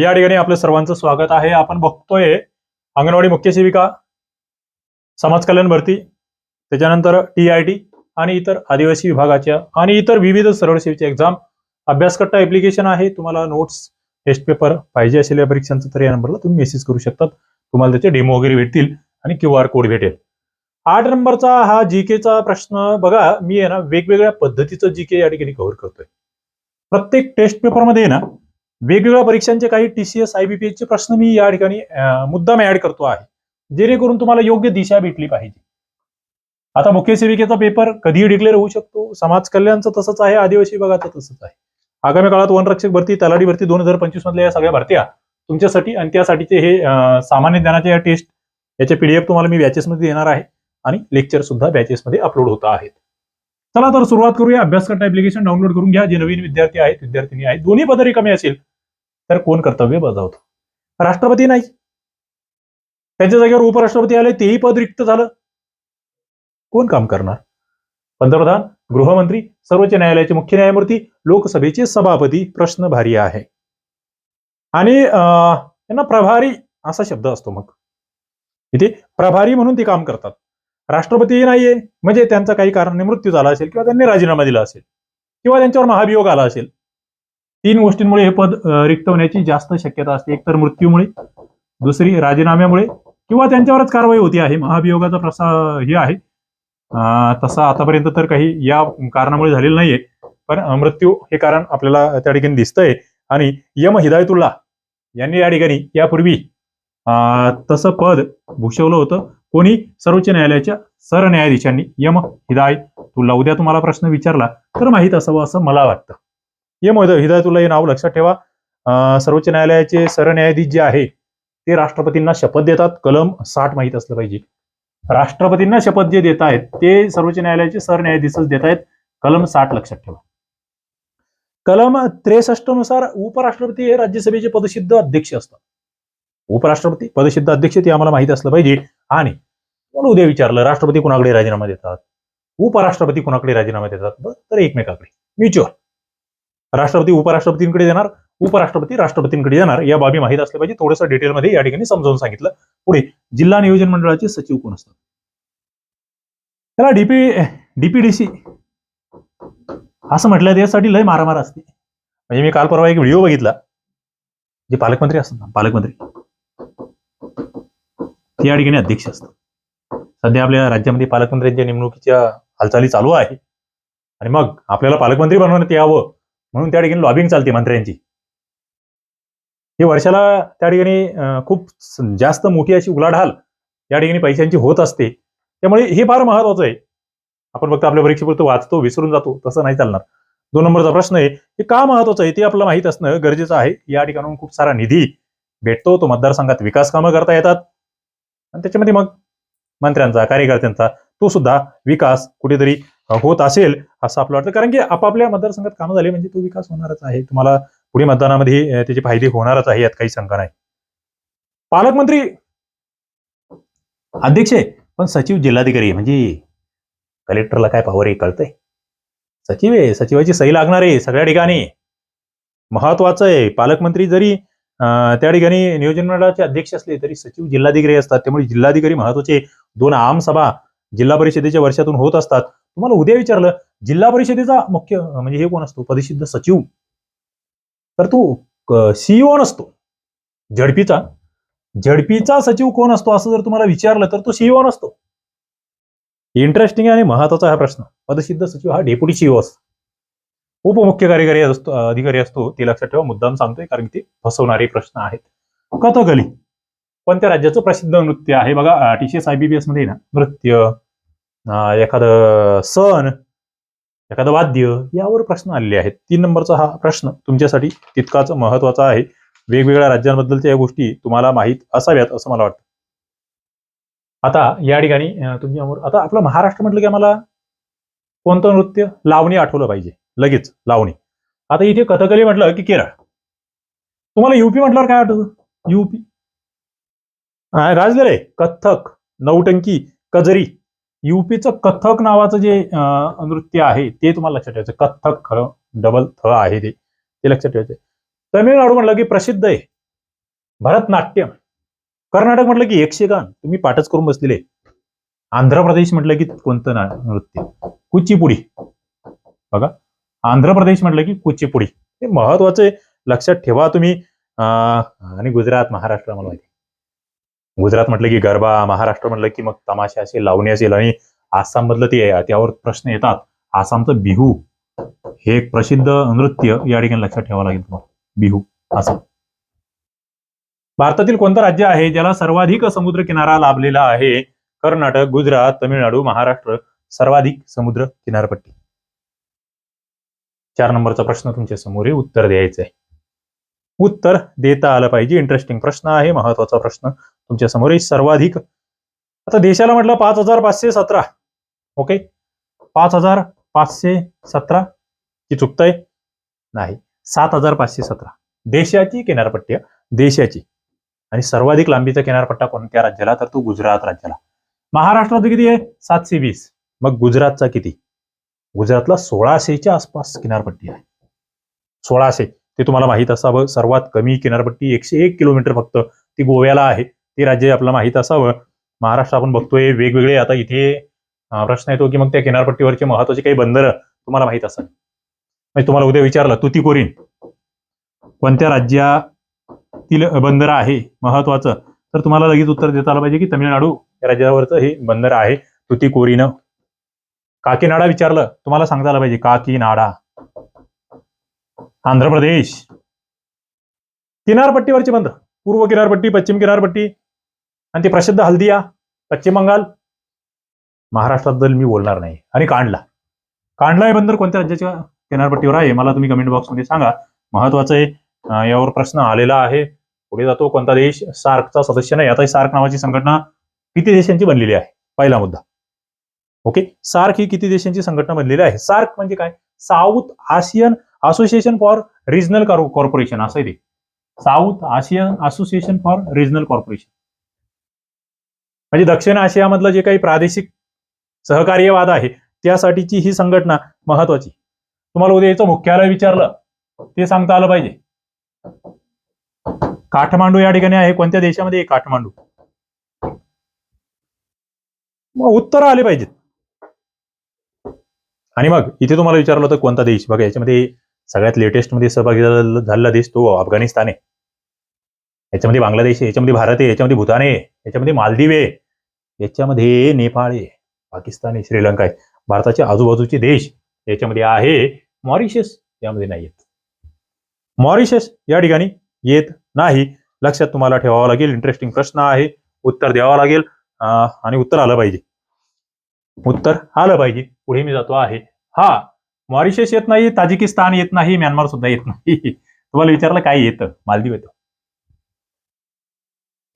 या ठिकाणी आपलं सर्वांचं स्वागत आहे. आपण बघतोय अंगणवाडी मुख्य सेविका समाज कल्याण भरती त्याच्यानंतर टी आय टी आणि इतर आदिवासी विभागाच्या आणि इतर विविध सरळ सेवेची एक्झाम अभ्यासकट्टा ऍप्लिकेशन आहे. तुम्हाला नोट्स टेस्ट पेपर पाहिजे असेल या परीक्षांचं तर या नंबरला तुम्ही मेसेज करू शकतात. तुम्हाला त्याचे डेमो वगैरे भेटतील आणि क्यू आर कोड भेटेल. आठ नंबरचा हा जी केचा प्रश्न बघा. मी आहे ना वेगवेगळ्या पद्धतीचं जी के या ठिकाणी कव्हर करतोय. प्रत्येक टेस्ट पेपरमध्ये ना वेगवेगळ्या परीक्षांचे काही टीसीएस आयबीपीएस चे प्रश्न मी या ठिकाणी मुद्दाम ऍड करतो आहे. जेणेकरून तुम्हाला योग्य दिशा भेटली पाहिजे. आता मुख्य सेविकेचा पेपर कधीही डिक्लेअर होऊ शकतो. समाज कल्याणचं तसंच आहे आदिवासी विभागाचं तसंच आहे. आगामी काळात वनरक्षक भरती तलाठी भरती दोन हजार पंचवीस मधल्या या सगळ्या भरत्या तुमच्यासाठी आणि त्यासाठीचे हे सामान्य ज्ञानाचे या टेस्ट याचे पीडीएफ तुम्हाला मी बॅचेसमध्ये देणार आहे. आणि लेक्चर सुद्धा बॅचेसमध्ये अपलोड होत आहेत. चला तर सुरुवात करूया. अभ्यासकर्ता ऍप्लिकेशन डाउनलोड करून घ्या. जे नवीन विद्यार्थी आहेत विद्यार्थिनी आहेत दोन्ही पदरी कमी असेल तर कोण कर्तव्य बजावतो? राष्ट्रपती नाही. त्यांच्या जागेवर उपराष्ट्रपती आले तेही पद रिक्त झालं. कोण काम करणार? पंतप्रधान गृहमंत्री सर्वोच्च न्यायालयाचे मुख्य न्यायमूर्ती लोकसभेचे सभापती प्रश्न भारी आहे. आणि अं, त्यांना प्रभारी असा शब्द असतो मग. इथे प्रभारी म्हणून ते काम करतात. राष्ट्रपती नाहीये म्हणजे त्यांचा काही कारणाने मृत्यू झाला असेल किंवा त्यांनी राजीनामा दिला असेल किंवा त्यांच्यावर महाभियोग आला असेल. तीन गोष्टींमुळे हे पद रिक्त होण्याची जास्त शक्यता असते. एक तर मृत्यूमुळे दुसरी राजीनाम्यामुळे किंवा त्यांच्यावरच कारवाई होती आहे. महाभियोगाचा प्रसा हे आहे. तसा आतापर्यंत तर काही या कारणामुळे झालेलं नाहीये. पण मृत्यू हे कारण आपल्याला त्या ठिकाणी दिसतंय. आणि यम हिदायतुल्ला यांनी या ठिकाणी यापूर्वी तसं पद भूषवलं होतं. कोणी? सर्वोच्च न्यायालयाच्या सरन्यायाधीशांनी. यम हिदायतुल्ला. उद्या तुम्हाला प्रश्न विचारला तर माहीत असावं असं मला वाटतं. यम हिदायतुल्ला हे नाव लक्षात ठेवा. सर्वोच्च न्यायालयाचे सरन्यायाधीश जे आहे ते राष्ट्रपतींना शपथ देतात. कलम साठ माहीत असलं पाहिजे. राष्ट्रपतींना शपथ जे देत आहेत ते सर्वोच्च न्यायालयाचे सरन्यायाधीशच देत आहेत. कलम साठ लक्षात ठेवा. कलम त्रेसष्टनुसार उपराष्ट्रपती हे राज्यसभेचे पदसिद्ध अध्यक्ष असतात. उपराष्ट्रपती पदसिद्ध अध्यक्ष ते आम्हाला माहीत असलं पाहिजे. आणि म्हणून उद्या विचारलं राष्ट्रपती कुणाकडे राजीनामा देतात? उपराष्ट्रपती कुणाकडे राजीनामा देतात? तर एकमेकाकडे. म्युच्युअल राष्ट्रपती उपराष्ट्रपतींकडे देणार उपराष्ट्रपती राष्ट्रपतींकडे जाणार या बाबी माहीत असल्या पाहिजे. थोडंसं डिटेलमध्ये या ठिकाणी समजावून सांगितलं. पुढे जिल्हा नियोजन मंडळाचे सचिव कोण असतात? त्याला डीपी डीपीडीसी असं म्हटलं त्यासाठी लय मारामार असते. म्हणजे मी काल परवा एक व्हिडिओ बघितला. जे पालकमंत्री असतात ना पालकमंत्री. ते या ठिकाणी अध्यक्ष असतात. सध्या आपल्या राज्यामध्ये पालकमंत्र्यांच्या नेमणुकीच्या हालचाली चालू आहे. आणि मग आपल्याला पालकमंत्री बनवण्यात यावं. म्हणून त्या ठिकाणी लॉबिंग चालते मंत्र्यांची. हे वर्षाला त्या ठिकाणी खूप जास्त मोठी अशी उलाढाल या ठिकाणी पैशांची होत असते. त्यामुळे हे फार महत्वाचं आहे. आपण फक्त आपल्या परीक्षेपुरतं वाचतो विसरून जातो तसं नाही चालणार. दोन नंबरचा प्रश्न आहे हे का महत्वाचं आहे ते आपल्याला माहीत असणं गरजेचं आहे. या ठिकाणून खूप सारा निधी भेटतो तो मतदारसंघात विकास कामं करता येतात. आणि त्याच्यामध्ये मग मंत्र्यांचा कार्यकर्त्यांचा तो सुद्धा विकास कुठेतरी होत असेल असं आपलं वाटतं. कारण की आपापल्या मतदारसंघात कामं झाले म्हणजे तो विकास होणारच आहे. तुम्हाला पुढे मतदानामध्ये त्याचे फायदे होणारच आहे यात काही शंका नाही. पालकमंत्री अध्यक्ष आहे पण सचिव जिल्हाधिकारी आहे. म्हणजे कलेक्टरला काय पॉवर आहे कळतंय. सचिव आहे सचिवाची सही लागणार आहे सगळ्या ठिकाणी. महत्वाचं आहे. पालकमंत्री जरी त्या ठिकाणी नियोजन मंडळाचे अध्यक्ष असले तरी सचिव जिल्हाधिकारी असतात. त्यामुळे जिल्हाधिकारी महत्त्वाचे. दोन आम सभा जिल्हा परिषदेच्या वर्षातून होत असतात. तुम्हाला उद्या विचारलं जिल्हा परिषदेचा मुख्य म्हणजे हे कोण असतो? पदसिद्ध सचिव. तर तो सीईओ नसतो. झडपीचा. झडपीचा सचिव कोण असतो असं जर तुम्हाला विचारलं तर तो सीईओ नसतो. इंटरेस्टिंग आणि महत्त्वाचा हा प्रश्न. पदसिद्ध सचिव हा डेप्युटी सीईओ असतो. उपमुख्य कार्यकारी असतो अधिकारी असतो ते लक्षात ठेवा मुद्दाम सांगतोय कारण की ते फसवणारे प्रश्न आहेत. कथकली. कोणत्या राज्याचं प्रसिद्ध नृत्य आहे? बघा टी सी एस आयबीबीएसमध्ये ना नृत्य. एखादं सण एखादं वाद्य यावर प्रश्न आलेले आहेत. तीन नंबरचा हा प्रश्न तुमच्यासाठी तितकाच महत्त्वाचा आहे. वेगवेगळ्या राज्यांबद्दलच्या या गोष्टी तुम्हाला माहीत असाव्यात असं मला वाटतं. आता या ठिकाणी अं, तुमच्यासमोर आता आपलं महाराष्ट्र म्हटलं की आम्हाला कोणतं नृत्य लावणी आठवलं पाहिजे? लगेच लावणी. आता इथे कथकली म्हटलं की केरळ. तुम्हाला युपी म्हटल्यावर काय आठवतं? युपी राजले रे कथक नौटंकी कजरी युपीचं कथक नावाचं जे नृत्य आहे ते तुम्हाला लक्षात ठेवायचं कथक खरं डबल थ आहे ते. ते लक्षात ठेवायचं तमिळनाडू म्हटलं की प्रसिद्ध आहे. भरतनाट्यम. कर्नाटक म्हटलं की यक्षगान. तुम्ही पाठच करून बसलेले. आंध्र प्रदेश म्हटलं की कोणतं ना नृत्य? कुचिपुडी. बघा. आंध्र प्रदेश म्हटलं की कुचिपुडी. हे महत्त्वाचे लक्षात ठेवा तुम्ही. आणि गुजरात महाराष्ट्र मला माहिती. गुजरात म्हटलं की गरबा महाराष्ट्र म्हटलं की मग तमाशा असेल लावणी असेल आणि आसाम मधलं ते त्यावर प्रश्न येतात. आसामचं बिहू हे एक प्रसिद्ध नृत्य या ठिकाणी लक्षात ठेवावं लागेल तुम्हाला. बिहू आसाम. भारतातील कोणतं राज्य आहे ज्याला सर्वाधिक समुद्र किनारा लाभलेला आहे? कर्नाटक गुजरात तमिळनाडू महाराष्ट्र सर्वाधिक समुद्र किनारपट्टी. चार नंबरचा प्रश्न तुमच्यासमोर उत्तर द्यायचं आहे उत्तर देता आलं पाहिजे. इंटरेस्टिंग प्रश्न आहे. महत्त्वाचा प्रश्न. तुमच्यासमोर आहे सर्वाधिक. आता देशाला म्हटलं पाच हजार पाचशे सतरा. ओके? पाच हजार पाचशे सतरा. की चुकतंय? नाही. सात हजार पाचशे सतरा. देशाची किनारपट्टी देशाची. आणि सर्वाधिक लांबीचा किनारपट्टा कोणत्या राज्याला? तर तो गुजरात राज्याला. महाराष्ट्रात किती आहे? सातशे वीस. मग गुजरातचा किती? गुजरातला सोळाशेच्या आसपास किनारपट्टी आहे. सोळाशे. ते तुम्हाला माहीत असावं सर्वात कमी किनारपट्टी एकशे एक किलोमीटर फक्त ती गोव्याला आहे. ते राज्य आपल्याला माहीत असावं. महाराष्ट्र आपण बघतोय वेगवेगळे आता इथे प्रश्न येतो की मग त्या किनारपट्टीवरचे महत्त्वाचे काही बंदर तुम्हाला माहीत असावी म्हणजे तुम्हाला उद्या विचारलं तुतीकोरीन. कोणत्या राज्यातील बंदर आहे महत्वाचं? तर तुम्हाला लगेच उत्तर देता आलं पाहिजे की तमिळनाडू या राज्यावरचं हे बंदर आहे तुतीकोरीन. काकीनाडा विचारलं तुम्हाला सांगता आलं पाहिजे काकीनाडा. आंध्र प्रदेश. किनारपट्टीवरचे बंदर पूर्व किनारपट्टी पश्चिम किनारपट्टी आणि ते प्रसिद्ध हल्दिया पश्चिम बंगाल महाराष्ट्राबद्दल मी बोलणार नाही. आणि कांडला. कांडला हे बंदर कोणत्या राज्याच्या किनारपट्टीवर आहे मला तुम्ही कमेंट बॉक्समध्ये सांगा. महत्वाचं आहे यावर प्रश्न आलेला आहे. पुढे जातो कोणता देश सार्कचा सदस्य नाही? आता सार्क नावाची संघटना किती देशांची बनलेली आहे? पहिला मुद्दा. ओके? सार्क ही किती देशांची संघटना बनलेली आहे? सार्क म्हणजे काय? South Asian Association for Regional Corporation असं आहे ते. South Asian Association for Regional Corporation. म्हणजे दक्षिण आशियामधलं जे काही प्रादेशिक सहकार्यवाद आहे त्यासाठीची ही संघटना महत्वाची. तुम्हाला उद्या याचं मुख्यालय विचारलं ते सांगता आलं पाहिजे. काठमांडू या ठिकाणी आहे कोणत्या देशामध्ये आहे काठमांडू? मग उत्तर आले पाहिजेत. आणि मग इथे तुम्हाला विचारलं होतं कोणता देश? बघा याच्यामध्ये सगळ्यात लेटेस्टमध्ये सहभागी झालेला देश तो अफगाणिस्तान आहे. याच्यामध्ये बांगलादेश आहे याच्यामध्ये भारत आहे याच्यामध्ये भूतान आहे याच्यामध्ये मालदीव आहे याच्यामध्ये नेपाळ आहे पाकिस्तान आहे श्रीलंका आहे. भारताचे आजूबाजूचे देश याच्यामध्ये आहे मॉरिशस यामध्ये नाही येत मॉरिशस या ठिकाणी येत नाही. लक्षात तुम्हाला ठेवावं लागेल इंटरेस्टिंग प्रश्न आहे. उत्तर द्यावं लागेल आणि उत्तर आलं पाहिजे. उत्तर आलं पाहिजे. पुढे मी जातो आहे. हा मॉरिशस येत नाही ताजिकिस्तान येत नाही म्यानमार सुद्धा येत नाही. तुम्हाला विचारलं काय येतं? मालदीव येतं.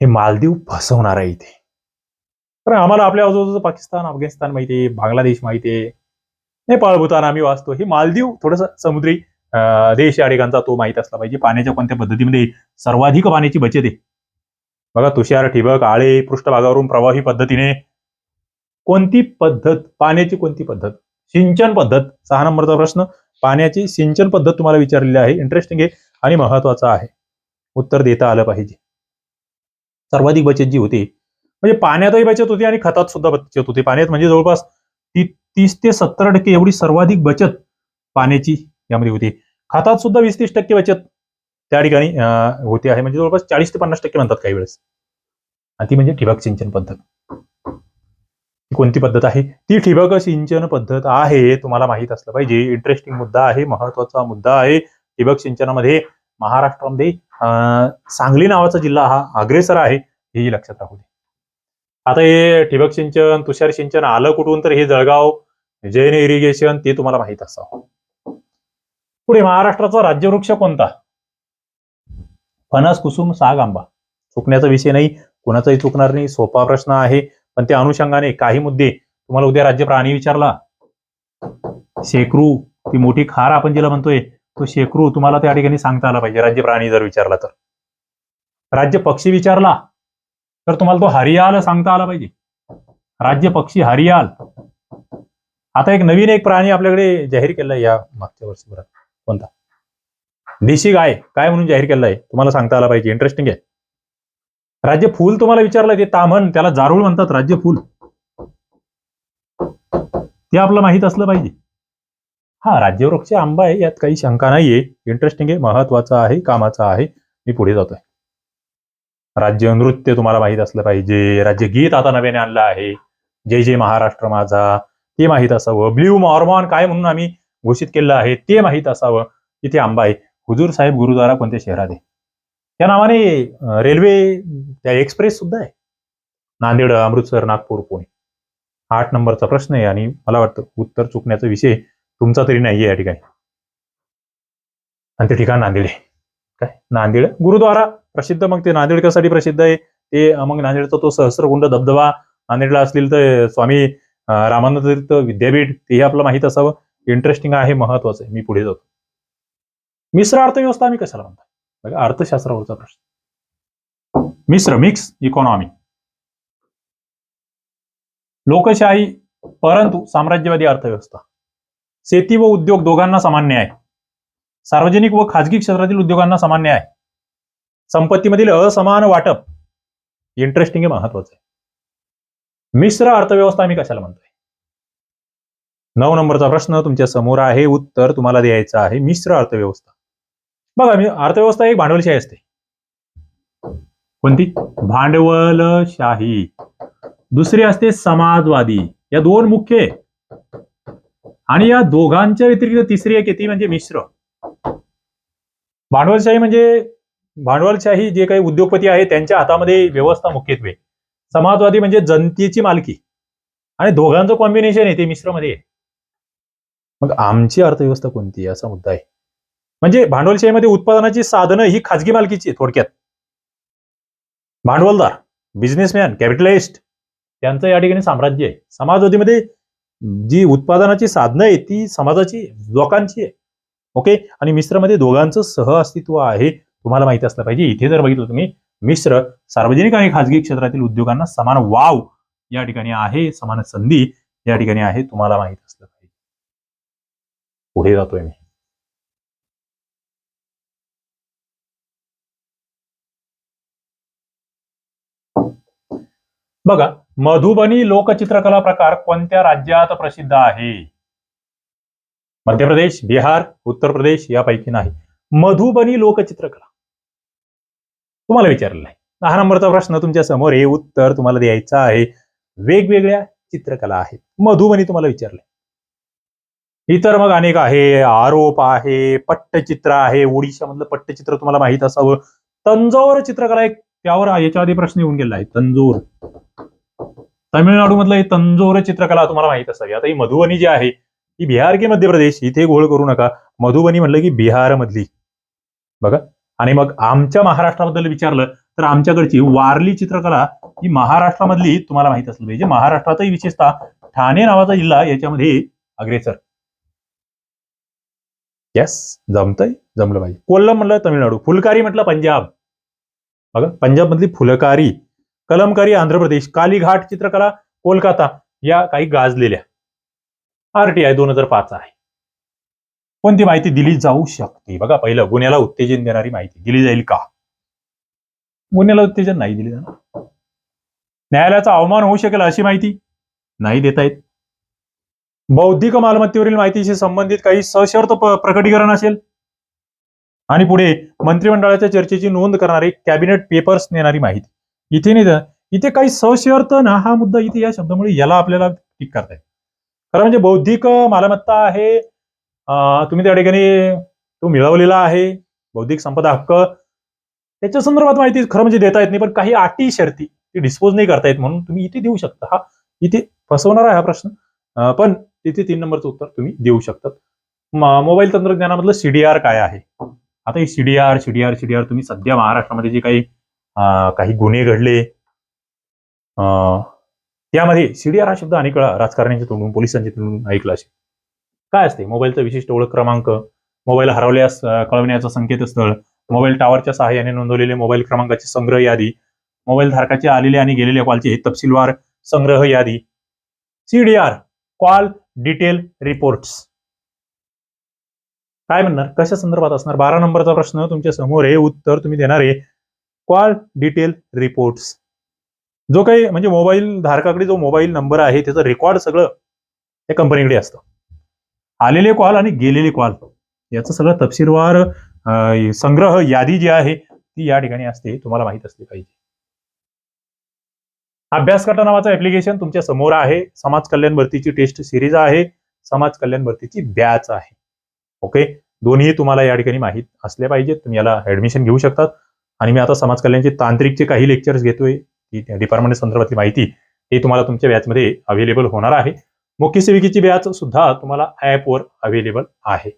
हे मालदीव फसवणार आहे इथे. कारण आम्हाला आपल्या आजूबाजूचं पाकिस्तान अफगाणिस्तान माहिती आहे बांगलादेश माहिती आहे नेपाळ भूतान आम्ही वाचतो. हे मालदीव थोडस समुद्री देश या ठिकाणचा तो माहीत असला पाहिजे. पाण्याच्या कोणत्या पद्धतीमध्ये सर्वाधिक पाण्याची बचत आहे. बघा तुषार ठिबक आळे पृष्ठभागावरून प्रवाही पद्धतीने कोणती पद्धत पाण्याची कोणती पद्धत? सिंचन पद्धत सहा नंबरचा प्रश्न. पाण्याची सिंचन पद्धत तुम्हाला विचारलेली आहे. इंटरेस्टिंग आहे आणि महत्त्वाचा आहे. उत्तर देता आलं पाहिजे. सर्वाधिक बचत जी होती म्हणजे पाण्यातही बचत होती आणि खतात सुद्धा बचत होती. पाण्यात म्हणजे जवळपास ती तीस ते सत्तर टक्के एवढी सर्वाधिक बचत पाण्याची यामध्ये होती. खतात सुद्धा वीस तीस टक्के बचत त्या ठिकाणी होती होते आहे. म्हणजे जवळपास चाळीस ते पन्नास टक्के म्हणतात काही वेळेस. आणि ती म्हणजे ठिबक सिंचन पद्धत. कोणती पद्धत आहे? ती ठिबक सिंचन पद्धत आहे तुम्हाला माहीत असलं पाहिजे. इंटरेस्टिंग मुद्दा आहे महत्त्वाचा मुद्दा आहे. ठिबक सिंचनामध्ये महाराष्ट्रामध्ये सांगली नावाचा जिल्हा हा अग्रेसर आहे हेही लक्षात राहू दे. आता हे ठिबक सिंचन तुषार सिंचन आलं कुठून तर हे जळगाव जैन इरिगेशन ते तुम्हाला माहीत असावं. पुढे महाराष्ट्राचा राज्यवृक्ष कोणता? फणस कुसुम साग आंबा. चुकण्याचा विषय नाही कोणाचाही चुकणार नाही सोपा प्रश्न आहे पण त्या अनुषंगाने काही मुद्दे तुम्हाला उद्या राज्य प्राणी विचारला. शेकरू ती मोठी खार आपण जिला म्हणतोय तो शेकरू तुम्हाला त्या ठिकाणी सांगता आला पाहिजे राज्य प्राणी जर विचारला तर. राज्य पक्षी विचारला तर तुम्हाला तो हरियाल सांगता आला पाहिजे. राज्य पक्षी हरियाल. आता एक नवीन एक प्राणी आपल्याकडे जाहीर केला या मागच्या वर्षभरात. कोणता? देशी गाय. काय म्हणून जाहीर केला आहे तुम्हाला सांगता आला पाहिजे. इंटरेस्टिंग आहे. राज्य फुल तुम्हाला विचारलं ते तामण त्याला जारूळ म्हणतात राज्य फुल. ते आपलं माहीत असलं पाहिजे. हा राज्यवृक्ष आंबा आहे यात काही शंका नाहीये. इंटरेस्टिंग आहे महत्त्वाचा आहे कामाचा आहे. मी पुढे जातोय. राज्य नृत्य तुम्हाला माहीत असलं पाहिजे. राज्य गीत आता नव्याने आणलं आहे. जय जय महाराष्ट्र माझा. ते माहीत असावं. ब्ल्यू मॉर्मॉन काय म्हणून आम्ही घोषित केलं आहे ते माहीत असावं. इथे आंबा आहे. हुजूर साहेब गुरुद्वारा कोणत्या शहरात आहे? त्या नावाने रेल्वे त्या एक्सप्रेस सुद्धा आहे. नांदेड अमृतसर नागपूर पुणे. आठ नंबरचा प्रश्न आहे आणि मला वाटतं उत्तर चुकण्याचा विषय तुमचा तरी नाहीये या ठिकाणी. आणि ते ठिकाण नांदेड आहे. काय? नांदेड? गुरुद्वारा प्रसिद्ध. मग ते नांदेड कसाठी प्रसिद्ध आहे? ते मग नांदेडचा तो सहस्रकुंड धबधबा नांदेडला असलेलं तर स्वामी रामानंद तीर्थ विद्यापीठ तेही आपलं माहीत असावं. इंटरेस्टिंग आहे महत्वाचं आहे. मी पुढे जातो. मिश्र अर्थव्यवस्था आम्ही कशाला म्हणतो? बघा अर्थशास्त्रावरचा प्रश्न. मिश्र मिक्स इकॉनॉमी लोकशाही परंतु साम्राज्यवादी अर्थव्यवस्था. शेती व उद्योग दोघांना सामान्य आहे सार्वजनिक व खाजगी क्षेत्रातील उद्योगांना सामान्य आहे संपत्तीमधील असमान वाटप इंटरेस्टिंग आहे महत्वाचं आहे. मिश्र अर्थव्यवस्था आम्ही कशाला म्हणतोय? नऊ नंबरचा प्रश्न तुमच्यासमोर आहे उत्तर तुम्हाला द्यायचं आहे मिश्र अर्थव्यवस्था. बघा मी अर्थव्यवस्था एक भांडवलशाही असते. कोणती? भांडवलशाही. दुसरी असते समाजवादी. या दोन मुख्य आहे. आणि या दोघांच्या व्यतिरिक्त तिसरी एक येते म्हणजे मिश्र. भांडवलशाही म्हणजे भांडवलशाही जे काही उद्योगपती आहे त्यांच्या हातामध्ये व्यवस्था मुख्यत्वे. समाजवादी म्हणजे जनतेची मालकी. आणि दोघांचं कॉम्बिनेशन आहे ते मिश्रमध्ये. आहे मग आमची अर्थव्यवस्था कोणती आहे? असा मुद्दा आहे. म्हणजे भांडवलशाहीमध्ये उत्पादनाची साधनं ही खाजगी मालकीची आहे थोडक्यात. भांडवलदार बिझनेसमॅन कॅपिटलिस्ट त्यांचं या ठिकाणी साम्राज्य आहे. समाजवादीमध्ये जी उत्पादनाची साधनं आहे ती समाजाची लोकांची आहे. ओके आणि मिश्रमध्ये दोघांचं सह अस्तित्व आहे तुम्हाला माहिती असलं पाहिजे. इथे जर बघितलं तुम्ही मिश्र सार्वजनिक आणि खाजगी क्षेत्रातील उद्योगांना समान वाव या ठिकाणी आहे समान संधी या ठिकाणी आहे तुम्हाला माहीत असलं पाहिजे. पुढे जातोय मी. बघा मधुबनी लोकचित्रकला प्रकार कोणत्या राज्यात प्रसिद्ध आहे? मध्य प्रदेश बिहार उत्तर प्रदेश यापैकी नाही. मधुबनी लोकचित्रकला. तुम्हाला विचारलेलं आहे दहा नंबरचा प्रश्न तुमच्यासमोर हे उत्तर तुम्हाला द्यायचं आहे. वेगवेगळ्या चित्रकला आहेत. मधुबनी तुम्हाला विचारलंय. इतर मग अनेक आहे. आरोप आहे पट्टचित्र आहे. ओडिशामधलं पट्टचित्र तुम्हाला माहीत असावं. तंजोर चित्रकला एक त्यावर याच्या आधी प्रश्न येऊन गेला आहे. तंजोर. तामिळनाडू मधलं हे तंजोर चित्रकला तुम्हाला माहीत असावी. आता ही मधुबनी जी आहे ही बिहार की मध्य प्रदेश इथे घोळ करू नका. मधुबनी म्हणलं की बिहार मधली बघा. आणि मग आमच्या महाराष्ट्राबद्दल विचारलं तर आमच्याकडची वारली चित्रकला ही महाराष्ट्रामधली तुम्हाला माहीत असली. पाहिजे म्हणजे महाराष्ट्रातही विशेषतः ठाणे नावाचा जिल्हा याच्यामध्ये अग्रेसर. येस जमतंय जमलं पाहिजे. कोल्लम म्हटलं तमिळनाडू फुलकारी म्हटलं पंजाब. बघा पंजाब मधली फुलकारी. कलमकारी आंध्र प्रदेश कालीघाट चित्रकला कोलकाता या काही गाजलेल्या आरटीआय दोन हजार पाच आहे. कोणती माहिती दिली जाऊ शकते? बघा पहिलं गुन्ह्याला उत्तेजन देणारी माहिती दिली जाईल का? गुन्ह्याला उत्तेजन नाही दिली जाणार. न्यायालयाचा अवमान होऊ शकेल अशी माहिती नाही देता येत. बौद्धिक मालमत्तेवरील माहितीशी संबंधित काही सशर्त प्रकटीकरण असेल. आणि पुढे मंत्रिमंडळाच्या चर्चेची नोंद करणारे कॅबिनेट पेपर्स नेणारी माहिती. इथे नाही तर इथे काही सशर्त ना हा मुद्दा इथे या शब्दामुळे याला आपल्याला टिक करता येईल. खरं म्हणजे बौद्धिक मालमत्ता आहे. तुम्ही त्या ठिकाणी तो मिळवलेला आहे. बौद्धिक संपदा हक्क. त्याच्या संदर्भात माहिती खरं म्हणजे देता येत नाही पण काही अटी शर्ती ती डिस्पोज नाही करता येत म्हणून तुम्ही इथे देऊ शकता. हा इथे फसवणार आहे हा प्रश्न. पण तिथे तीन नंबरचं उत्तर तुम्ही देऊ शकतात. मोबाईल तंत्रज्ञानामधलं सीडीआर काय आहे? आता ही सीडीआर सीडीआर सीडीआर तुम्ही सध्या महाराष्ट्रामध्ये जे काही काही गुन्हे घडले. त्यामध्ये सीडीआर हा शब्द अनेक वेळा राजकारण्यांच्या तोंडून पोलिसांच्या तोंडून ऐकला असेल. काय असते? मोबाईलचा विशिष्ट ओळख क्रमांक मोबाईल हरवल्यास कळवण्याचं संकेतस्थळ मोबाईल टॉवरच्या सहाय्याने नोंदवलेले मोबाईल क्रमांकाची संग्रह यादी मोबाईल धारकाचे आलेले आणि गेलेल्या कॉलचे तपशीलवार संग्रह यादी. CDR call detail reports. काय म्हणणार? कशा संदर्भात असणार? बारा नंबरचा प्रश्न तुमच्यासमोर आहे. उत्तर तुम्ही देणार आहे. कॉल डिटेल रिपोर्ट्स जो काही म्हणजे मोबाईल धारकाकडे जो मोबाईल नंबर आहे त्याचं रेकॉर्ड सगळं त्या कंपनीकडे असतं. आलेले कॉल आणि गेलेले कॉल याचं सगळं तपशीलवार संग्रह यादी जी आहे ती या ठिकाणी असते. तुम्हाला माहीत असली पाहिजे. अभ्यास करता नावाचं ऍप्लिकेशन तुमच्यासमोर आहे. समाज कल्याण भरतीची टेस्ट सिरीज आहे. समाज कल्याण भरतीची बॅच आहे. ओके दोन्ही तुम्हाला या ठिकाणी माहीत असले पाहिजेत. तुम्ही याला ऍडमिशन घेऊ शकतात. आणि मी आता समाज कल्याणचे तांत्रिकचे काही लेक्चर्स घेतोय ती डिपार्टमेंट संदर्भातली माहिती ही तुम्हाला तुमच्या बॅचमध्ये अवेलेबल होणार आहे. मुख्य सेविकेची बॅच सुद्धा तुम्हाला ऍपवर अवेलेबल आहे.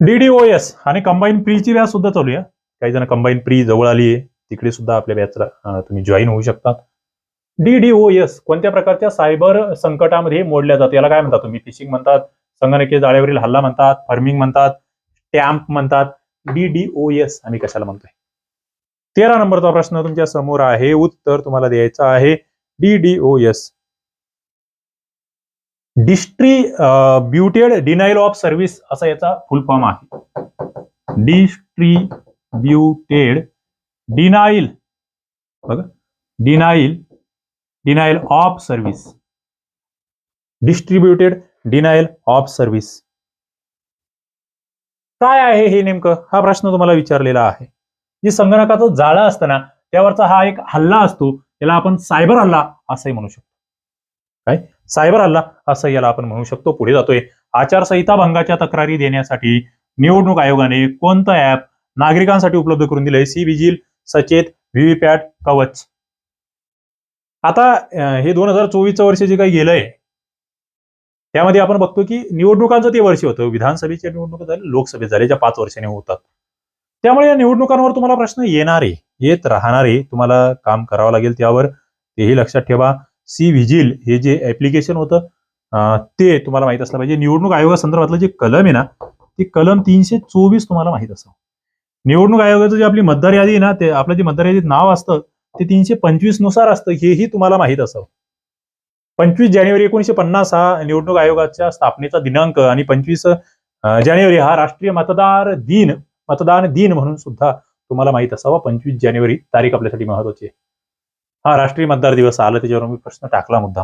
डीडीओएस आणि कंबाईन प्रीची बॅच सुद्धा चालू आहे काही जण कंबाईन प्री जवळ आली आहे तिकडे सुद्धा आपल्या बॅचला तुम्ही जॉईन होऊ शकतात. डीडीओएस कोणत्या प्रकारच्या सायबर संकटामध्ये मोडल्या जातात याला काय म्हणतात तुम्ही? फिशिंग म्हणतात संगणकीय जाळ्यावरील हल्ला म्हणतात फर्मिंग म्हणतात टॅम्प म्हणतात डीडीओएस आम्ही कशाला म्हणतोय? तेरा नंबरचा प्रश्न तुमच्यासमोर आहे. उत्तर तुम्हाला द्यायचं आहे. DDOS distributed denial of service असा याचा फुल फॉर्म आहे. डिस्ट्रीब्युटेड डिनाईल बघा. Denial denial of service. Distributed denial of service. काय आहे हे नेमकं? हा प्रश्न तुम्हाला विचारलेला आहे. जे संगणकाचं जाळं असतं ना त्यावरचा हा एक हल्ला असतो याला आपण सायबर हल्ला असंही म्हणू शकतो. काय? सायबर हल्ला असं याला आपण म्हणू शकतो. पुढे जातोय. आचारसंहिता भंगाच्या तक्रारी देण्यासाठी निवडणूक आयोगाने कोणतं ऍप नागरिकांसाठी उपलब्ध करून दिलंय? सी विजिल सचेत व्हीव्हीपॅट कवच. आता हे दोन हजार चोवीसचं वर्ष जे काही गेलंय त्यामध्ये आपण बघतो की निवडणुकांचं ते वर्ष होतं. विधानसभेच्या निवडणुका झाल्या लोकसभेत झाले ज्या पाच वर्षाने होतात. त्यामुळे या निवडणुकांवर तुम्हाला प्रश्न येणारे येत राहणारे तुम्हाला काम करावं लागेल त्यावर. तेही लक्षात ठेवा. सी व्हिजिल हे जे ऍप्लिकेशन होतं ते तुम्हाला माहीत असलं पाहिजे. निवडणूक आयोगासंदर्भातलं जे कलम आहे ना ते कलम तीनशे चोवीस तुम्हाला माहीत असावं. निवडणूक आयोगाचं जे आपली मतदार यादी आहे ना ते आपलं जे मतदार यादीत नाव असतं ते तीनशे पंचवीसनुसार असतं हेही तुम्हाला माहीत असावं. पंचवीस जानेवारी एकोणीशे पन्नास हा निवडणूक आयोगाच्या स्थापनेचा दिनांक आणि पंचवीस जानेवारी हा राष्ट्रीय मतदार दिन मतदान दिन म्हणून सुद्धा तुम्हाला माहीत असावा. पंचवीस जानेवारी तारीख आपल्यासाठी महत्वाची आहे. हा राष्ट्रीय मतदार दिवस आला त्याच्यावर मी प्रश्न टाकला मुद्दा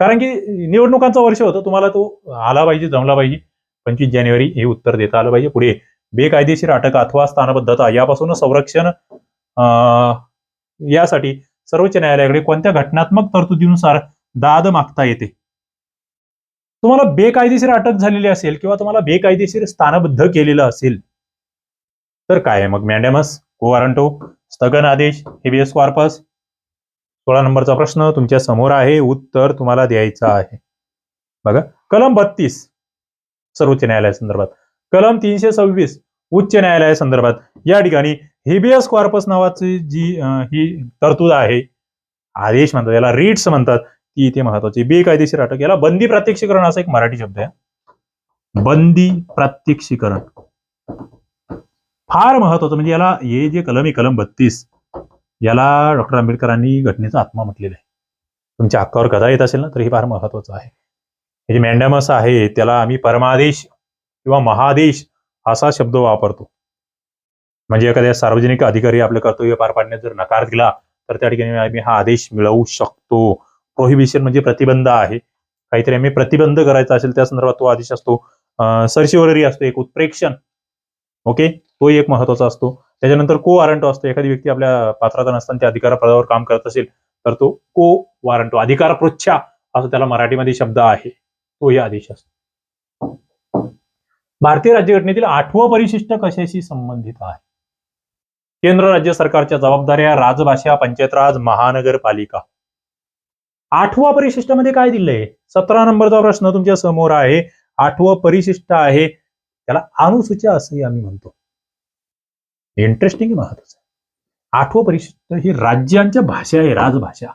कारण की निवडणुकांचं वर्ष होतं तुम्हाला तो आला पाहिजे जमला पाहिजे. पंचवीस जानेवारी हे उत्तर देता आलं पाहिजे. पुढे बेकायदेशीर अटक अथवा स्थानबद्धता यापासून संरक्षण अं, यासाठी सर्वोच्च न्यायालयाकडे कोणत्या घटनात्मक तरतुदीनुसार दाद मागता येते. तुम्हाला बेकायदेशीर अटक झालेली असेल किंवा तुम्हाला बेकायदेशीर स्थानबद्ध केलेलं असेल तर काय आहे मग मॅन्डेमस? कोवारंटो स्थगन आदेश हेबियस कॉर्पस. सोळा नंबरचा प्रश्न तुमच्यासमोर आहे उत्तर तुम्हाला द्यायचं आहे. बघा कलम बत्तीस सर्वोच्च न्यायालयासंदर्भात कलम तीनशे सव्वीस उच्च न्यायालयासंदर्भात या ठिकाणी हेबियस कॉर्पस नावाची जी ही तरतूद आहे आदेश म्हणतात याला रीट्स म्हणतात. ती इथे महत्वाची. बेकायदेशीर अटक. याला बंदी प्रात्यक्षिकरण असा एक मराठी शब्द आहे. बंदी प्रात्यक्षिकरण. फार महत्वाचं म्हणजे याला हे जे कलम आहे कलम बत्तीस याला डॉक्टर आंबेडकरांनी घटनेचा आत्मा म्हटलेला आहे. तुमच्या हक्कावर कदा येत असेल ना तर हे फार महत्वाचं आहे. हे जे मॅन्डमस आहे त्याला आम्ही परमादेश किंवा महादेश असा शब्द वापरतो. म्हणजे एखाद्या सार्वजनिक अधिकारी आपलं कर्तव्य पार पाडण्यात जर नकार दिला तर त्या ठिकाणी आम्ही हा आदेश मिळवू शकतो. प्रोहिबिशन म्हणजे प्रतिबंध आहे. काहीतरी आम्ही प्रतिबंध करायचा असेल त्या संदर्भात तो आदेश असतो. सरशिवररी असतो एक उत्प्रेक्षण. ओके तो एक महत्त्वाचा असतो. त्याच्यानंतर को वॉरंटो असतो. एखादी व्यक्ती आपल्या पात्रता नसताना त्या अधिकार पदावर काम करत असेल तर तो को वॉरंटो अधिकार पृच्छा असं त्याला मराठीमध्ये शब्द आहे. तोही आदेश असतो. भारतीय राज्यघटनेतील आठवं परिशिष्ट कशाशी संबंधित आहे? केंद्र राज्य सरकारच्या जबाबदाऱ्या राजभाषा पंचायत राज महानगरपालिका. आठवा परिशिष्टामध्ये काय दिलंय? सतरा नंबरचा प्रश्न तुमच्यासमोर आहे. आठवं परिशिष्ट आहे. त्याला अनुसूच्या असंही आम्ही म्हणतो. इंटरेस्टिंग महत्वाचं आठवं परिशिष्ट ही राज्यांच्या भाषा आहे राजभाषा.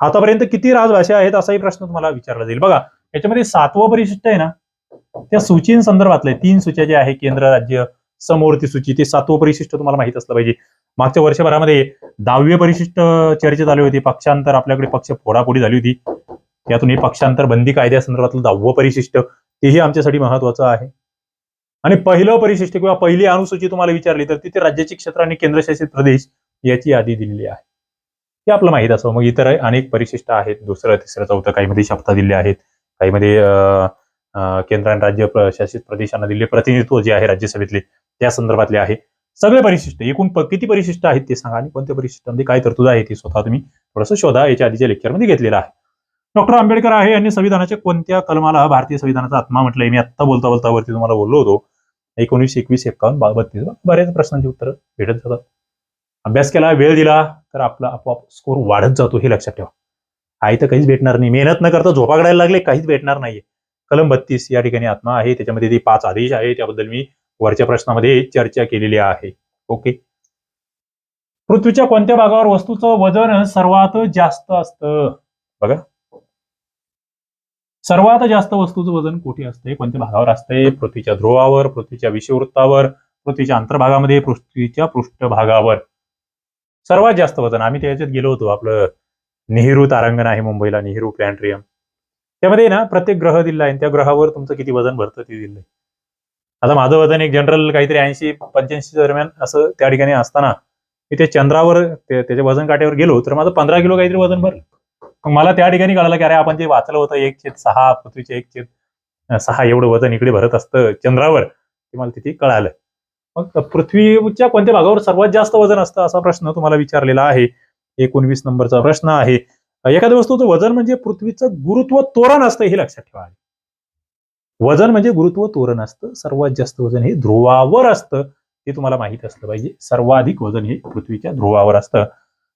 आतापर्यंत किती राजभाषा आहेत असाही प्रश्न तुम्हाला विचारला जाईल. बघा याच्यामध्ये सातवं परिशिष्ट आहे ना त्या सूचीं संदर्भातले तीन सूच्या ज्या आहे केंद्र राज्य समोरती सूची ते सातवं परिशिष्ट तुम्हाला माहीत असलं पाहिजे. मागच्या वर्षभरामध्ये दहावी परिशिष्ट चर्चेत आले होते. पक्षांतर आपल्याकडे पक्ष फोडाफोडी झाली होती. त्यातून हे पक्षांतर बंदी कायद्यासंदर्भातलं दहावं परिशिष्ट तेही आमच्यासाठी महत्वाचं आहे. आणि पहिलं परिशिष्ट किंवा पहिली अनुसूची तुम्हाला विचारली तर तिथे राज्याचे क्षेत्र आणि केंद्रशासित प्रदेश याची यादी दिलेली आहे. हे आपलं माहीत असं मग इतर अनेक परिशिष्ट आहेत. दुसरं तिसरं चौथं काहीमध्ये शब्द दिले आहेत. काहीमध्ये केंद्र आणि राज्य शासित प्रदेशांना दिलेले प्रतिनिधित्व जे आहे राज्यसभेतले त्या संदर्भातले आहे. सगळे परिशिष्ट एकूण किती परिशिष्ट आहेत ते सांगा आणि कोणत्या परिशिष्टामध्ये म्हणजे काय तरतूद आहे ते स्वतः तुम्ही थोडंसं शोधा याच्या आधीच्या लेक्चरमध्ये घेतलेलं आहे. डॉक्टर आंबेडकर आहे यांनी संविधानाच्या कोणत्या कलमाला भारतीय संविधानाचा आत्मा म्हटलंय? मी आत्ता बोलता बोलता वरती तुम्हाला बोललो होतो. एकोणीस एकवीस एकावन्न बत्तीस बऱ्याच प्रश्नांची उत्तरं भेटत जातात. अभ्यास केला वेळ दिला तर आपला आपोआप स्कोर वाढत जातो हे लक्षात ठेवा. आई तर काहीच भेटणार नाही. मेहनत न करता झोपाकडायला लागले काहीच भेटणार नाहीये. कलम बत्तीस या ठिकाणी आत्मा आहे. त्याच्यामध्ये ते पाच आदेश आहे. त्याबद्दल मी वरच्या प्रश्नामध्ये चर्चा केलेली आहे. ओके पृथ्वीच्या कोणत्या भागावर वस्तूचं वजन सर्वात जास्त असतं? बघा. सर्वात जास्त वस्तूचं वजन कुठे असते कोणत्या भागावर असते पृथ्वीच्या ध्रुवावर पृथ्वीच्या विषुवृत्तावर पृथ्वीच्या अंतर्भागामध्ये पृथ्वीच्या पृष्ठभागावर. सर्वात जास्त वजन. आम्ही त्याच्यात गेलो होतो आपलं नेहरू तारांगण आहे मुंबईला नेहरू प्लॅनेटरियम. त्यामध्ये ना प्रत्येक ग्रह दिला आहे आणि त्या ग्रहावर तुमचं किती वजन भरतं ते दिलंय. आता माझं वजन एक जनरल काहीतरी ऐंशी पंच्याऐंशी दरम्यान असं त्या ठिकाणी असताना मी ते चंद्रावर त्याच्या वजन काट्यावर गेलो तर माझं पंधरा किलो काहीतरी वजन भरलं. मग मला त्या ठिकाणी कळालं की अरे आपण जे वाचलं होतं एक छेद सहा पृथ्वीचे एक छेद सहा एवढं वजन इकडे भरत असतं चंद्रावर ते मला तिथे कळालं. मग पृथ्वीच्या कोणत्या भागावर सर्वात जास्त वजन असतं असा प्रश्न तुम्हाला विचारलेला आहे. एकोणवीस नंबरचा प्रश्न आहे. एखाद्या वस्तूचं वजन म्हणजे पृथ्वीचं गुरुत्व तोरण असतं हे लक्षात ठेवा. वजन म्हणजे गुरुत्व तोरण असतं. सर्वात जास्त वजन हे ध्रुवावर असतं. हे तुम्हाला माहीत असलं पाहिजे. सर्वाधिक वजन हे पृथ्वीच्या ध्रुवावर असतं.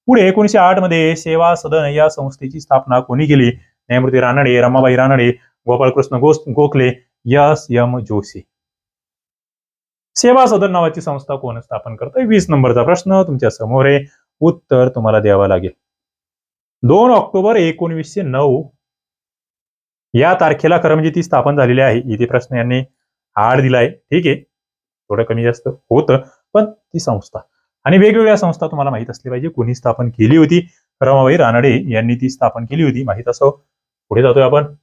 पुढे एकोणीशे आठमध्ये सेवा सदन या संस्थेची स्थापना कोणी केली? न्यायमूर्ती रानडे रमाबाई रानडे गोपाळकृष्ण गोस गोखले यस एम जोशी. सेवा सदन नावाची संस्था कोण स्थापन करतं वीस नंबरचा प्रश्न तुमच्यासमोर आहे. उत्तर तुम्हाला द्यावं लागेल. दोन ऑक्टोबर एकोणवीसशे नऊ या तारखेला खरं म्हणजे ती स्थापन झालेली आहे. इथे प्रश्न यांनी आड दिलाय. ठीक आहे. थोडं कमी जास्त होतं पण ती संस्था. आणि वेगवेगळ्या संस्था तुम्हाला माहीत असली पाहिजे. कोणी स्थापन केली होती? रमाबाई रानडे यांनी ती स्थापन केली होती. माहीत असो. पुढे जातोय आपण.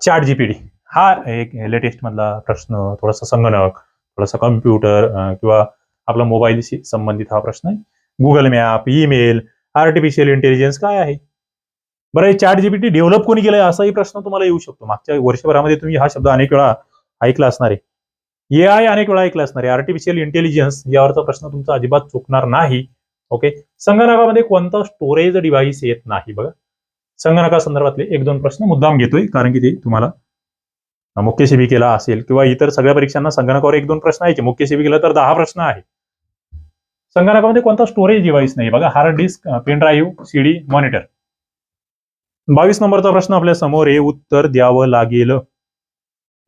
चॅट जीपीडी हा एक लेटेस्ट मधला प्रश्न थोडासा संगणक थोडासा कम्प्युटर किंवा आपला मोबाईलशी संबंधित हा प्रश्न आहे. Google map email artificial intelligence काय आहे? बरं हे चॅट जीपीटी डेव्हलप कोणी केलंय? असाही प्रश्न तुम्हाला येऊ शकतो. मागच्या वर्षभरामध्ये तुम्ही हा शब्द अनेक वेळा ऐकला असणार आहे. ए आय अनेक वेळा ऐकला असणार आहे. आर्टिफिशियल इंटेलिजन्स यावरचा प्रश्न तुमचा अजिबात चुकणार नाही. ओके संगणकामध्ये कोणता स्टोरेज डिव्हाइस येत नाही बघा. संगणका संदर्भातले एक दोन प्रश्न मुद्दाम घेतोय कारण की ते तुम्हाला मुख्य सेविकेला असेल किंवा इतर सगळ्या परीक्षांना संगणकावर एक दोन प्रश्न आहे. मुख्य सेविकेला तर दहा प्रश्न आहे. संगणकामध्ये कोणता स्टोरेज डिव्हाइस नाही बघा. Hard disk pen drive CD monitor बावीस नंबरचा प्रश्न आपल्यासमोर आहे उत्तर द्यावं लागेल.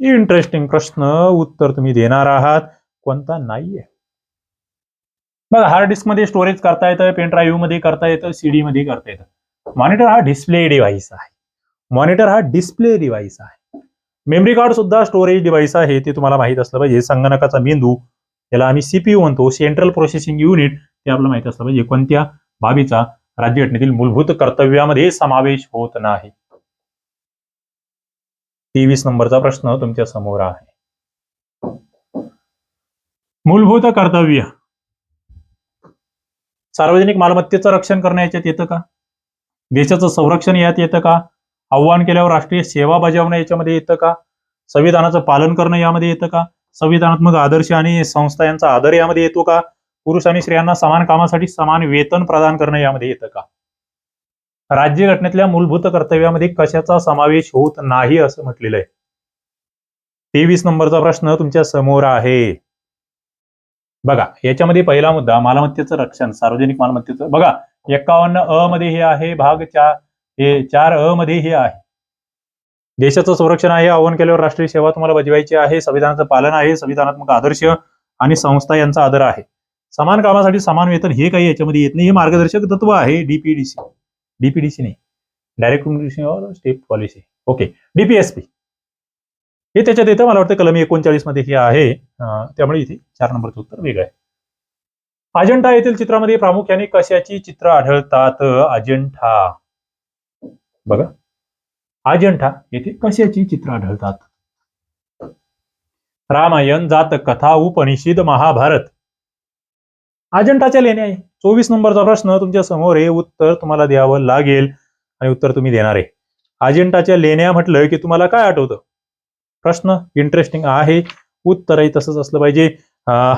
इंटरेस्टिंग प्रश्न उत्तर तुम्ही देणार आहात कोणता नाहीये. बघा हार्ड डिस्कमध्ये स्टोरेज करता येतं पेन ड्राईव्हमध्ये करता येतं सीडी मध्ये करता येतं. मॉनिटर हा डिस्प्ले डिव्हाइस आहे. मॉनिटर हा डिस्प्ले डिव्हाइस आहे. मेमरी कार्ड सुद्धा स्टोरेज डिव्हाइस आहे ते तुम्हाला माहीत असलं पाहिजे. संगणकाचा मेंदू याला आम्ही सीपीयू म्हणतो सेंट्रल प्रोसेसिंग युनिट ते आपल्याला माहीत असलं पाहिजे. कोणत्या बाबीचा राज्यघटनेतील मूलभूत कर्तव्यामध्ये समावेश होत नाही. तेवीस नंबरचा प्रश्न तुमच्यासमोर आहे. मूलभूत कर्तव्य. सार्वजनिक मालमत्तेचं रक्षण करणं याच्यात येतं का? देशाचं संरक्षण यात येतं का? आव्हान केल्यावर राष्ट्रीय सेवा बजावणं याच्यामध्ये येतं का? संविधानाचं पालन करणं यामध्ये येतं का? संविधानात्मक आदर्श आणि संस्था यांचा आदर यामध्ये येतो का? पुरुष आणि स्त्रियांना समान कामासाठी समान वेतन प्रदान करणं यामध्ये येतं का? राज्यघटनेतल्या मूलभूत कर्तव्यामध्ये कशाचा समावेश होत नाही असं म्हटलेलं आहे. तेवीस नंबरचा प्रश्न तुमच्यासमोर आहे. बघा याच्यामध्ये पहिला मुद्दा मालमत्तेचं रक्षण सार्वजनिक मालमत्तेचं. बघा एक्कावन्न अ मध्ये हे आहे भाग चार हे चार अ मध्ये हे आहे. देशाचं संरक्षण आहे आव्हान केल्यावर राष्ट्रीय सेवा तुम्हाला बजवायची आहे संविधानाचं पालन आहे संविधानात्मक आदर्श आणि संस्था यांचा आदर आहे. समान कामासाठी समान वेतन हे काही याच्यामध्ये येत नाही. हे मार्गदर्शक तत्व आहे डीपीडीसी डीपीडीसी नाही. Direct step policy okay DPSP हे त्याच्यात येतं. मला वाटतं कलमी एकोणचाळीसमध्ये हे आहे. त्यामुळे इथे चार नंबरचं उत्तर वेगळं आहे. अजंठा येथील चित्रामध्ये प्रामुख्याने कशाची चित्र आढळतात? अजंठा. बघा. अजंठा येथे कशाची चित्र आढळतात? रामायण जात कथा उपनिषद महाभारत. अजंठाच्या लेण्या आहे. चोवीस नंबरचा प्रश्न तुमच्यासमोर हे उत्तर तुम्हाला द्यावं लागेल आणि उत्तर तुम्ही देणार आहे. अजिंठाच्या लेण्या म्हटलं की तुम्हाला काय आठवतं? प्रश्न इंटरेस्टिंग आहे. उत्तरही तसंच असलं पाहिजे.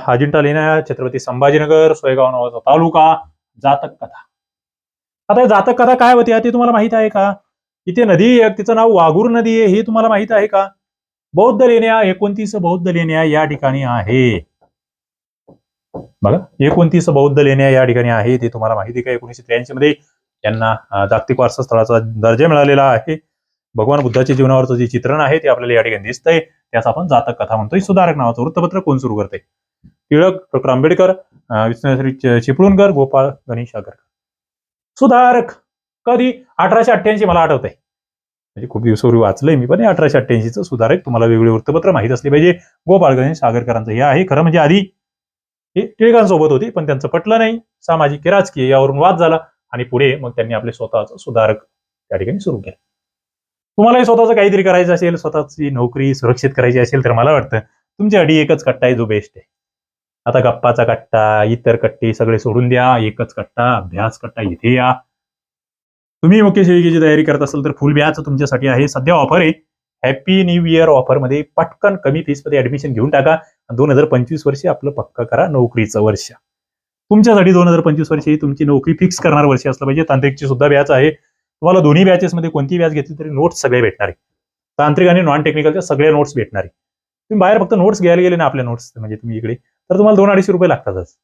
अजिंठा लेण्या छत्रपती संभाजीनगर सोयगाव नावाचा तालुका जातक कथा. आता जातक कथा काय होती ती तुम्हाला माहीत आहे का? इथे नदी आहे तिचं नाव वाघूर नदी आहे हे तुम्हाला माहीत आहे का? बौद्ध लेण्या एकोणतीस बौद्ध लेण्या या ठिकाणी आहे. बघा एकोणतीस बौद्ध लेण्या या ठिकाणी आहे ते तुम्हाला माहिती का? एकोणीशे त्र्याऐंशी मध्ये यांना जागतिक वारसा स्थळाचा दर्जा मिळालेला आहे. भगवान बुद्धाच्या जीवनावरचं जे चित्रण आहे ते आपल्याला या ठिकाणी दिसतंय. त्यास आपण जातक कथा म्हणतोय. सुधारक नावाचं वृत्तपत्र कोण सुरू करते टिळक डॉक्टर आंबेडकर विष्णुश्री चिपळूणकर गोपाळ गणेश आगरकर सुधारक! कधी? अठराशे अठ्ठ्याऐंशी मला आठवत आहे म्हणजे खूप दिवसापूर्वी वाचलंय मी पण अठराशे अठ्ठ्याऐंशीचं सुधारक. तुम्हाला वेगवेगळे वृत्तपत्र माहीत असले पाहिजे. गोपाळ गणेश आगरकरांचं हे आहे. खरं म्हणजे आधी हे टिळकांसोबत होती पण त्यांचं पटलं नाही. सामाजिक की राजकीय यावरून वाद झाला आणि पुढे मग त्यांनी आपले स्वतःच सुधारक त्या ठिकाणी सुरू केले. तुम्हालाही स्वतःचं काहीतरी करायचं असेल स्वतःची नोकरी सुरक्षित करायची असेल तर मला वाटतं तुमच्यासाठी एकच कट्टा आहे जो बेस्ट आहे. आता गप्पाचा कट्टा इतर कट्टे सगळे सोडून द्या एकच कट्टा अभ्यास कट्टा इथे या. तुम्ही मुख्य सेविकेची तयारी करत असाल तर फुल ब्याच तुमच्यासाठी आहे. सध्या ऑफर आहे. हॅपी न्यू इयर ऑफरमध्ये पटकन कमी फीसमध्ये ऍडमिशन घेऊन टाका. दोन हजार पंचवीस वर्षी आपलं पक्क करा नोकरीचं वर्ष. तुमच्यासाठी दोन हजार पंचवीस वर्षी ही तुमची नोकरी फिक्स करणार वर्ष असलं पाहिजे. तांत्रिकची सुद्धा व्याज आहे. तुम्हाला दोन्ही बॅचेस मध्ये कोणती व्याज घेतली तरी नोट्स सगळे भेटणार आहे. तांत्रिक आणि नॉन टेक्निकलच्या सगळ्या नोट्स भेटणार आहे. तुम्ही बाहेर फक्त नोट्स घ्यायला गेले ना आपल्या नोट्स म्हणजे तुम्ही इकडे तर तुम्हाला दोन अडीचशे रुपये लागतातच.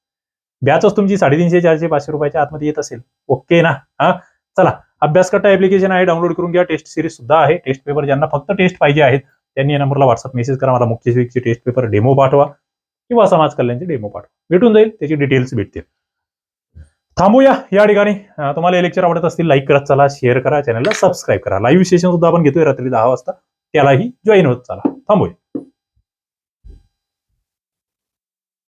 बॅचच तुमची साडेतीनशे चारशे पाचशे रुपयाच्या आतमध्ये येत असेल. ओके ना? हा? चला अभ्यास करता ऍप्लिकेशन आहे डाउनलोड करून घ्या. टेस्ट सिरीज सुद्धा आहे. टेस्ट पेपर ज्यांना फक्त टेस्ट पाहिजे आहेत त्यांनी या नंबरला व्हॉट्सअप मेसेज करा मला मुख्य शिक्षकची टेस्ट पेपर डेमो पाठवा किंवा समाज कल्याणचे डेमो पाठवा. भेटून जाईल त्याची डिटेल्स भेटतील. थांबूया या ठिकाणी. तुम्हाला हे लेक्चर आवडत असतील लाईक करत चला शेअर करा चॅनलला सबस्क्राईब करा. लाईव्ह सेशन सुद्धा आपण घेतोय रात्री दहा वाजता. त्यालाही जॉईन होत चला. थांबूया.